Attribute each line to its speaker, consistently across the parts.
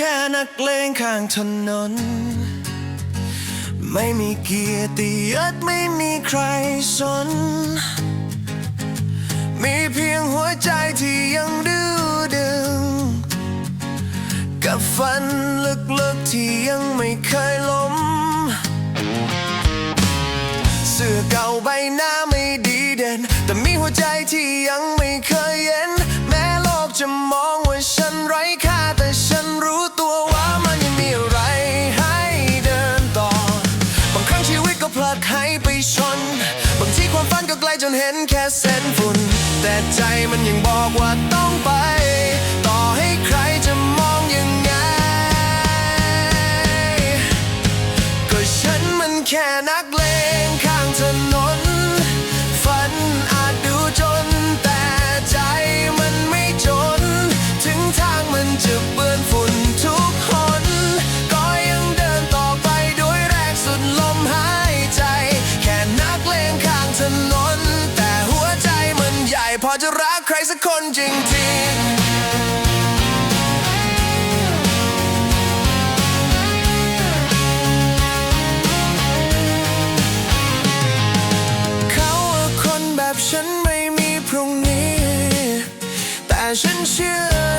Speaker 1: แค่นักเลงข้างถนน ไม่มีเกียรติยศไม่มีใครสน มีเพียงหัวใจที่ยังดื้อดึง กับฟันลึกๆที่ยังไม่เคยล้ม เสื้อเก่าใบหน้าไม่ดีเด่น แต่มีหัวใจที่ยังไม่เคย จนเห็นแค่เส้นฝุ่น แต่ใจมันยังบอกว่าต้องไป ต่อให้ใครจะมองยังไง ก็ฉันมันแค่นักเลง พอจะรักใครสักคนจริงๆเขาคนแบบฉันไม่มีพรุ่งนี้ แต่ฉันเชื่อ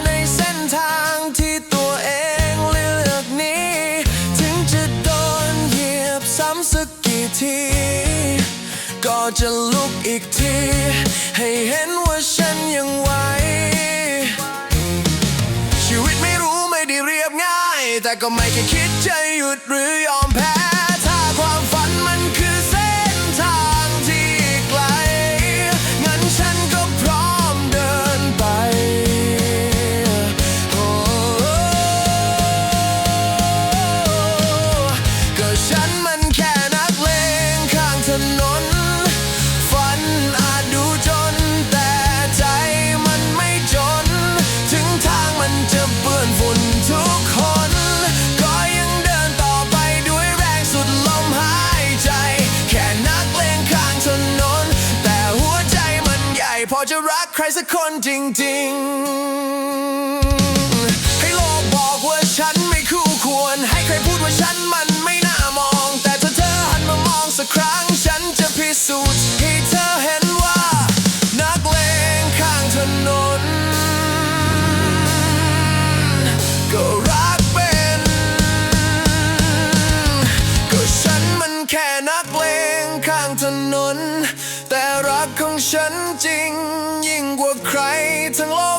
Speaker 1: จะลุกอีกที ให้เห็นว่าฉันยังไหว ชีวิตไม่รู้ไม่ได้เรียบง่าย แต่ก็ไม่เคยคิดจะหยุดหรือยอมแพ้ ถ้าความฝันมันคือเส้นทางที่ไกล งั้นฉันก็พร้อมเดินไปโอ้ก็ฉันมันแค่นักเลงข้างถนน จะรักใครสักคนจริง ๆ ใครทั้งโลก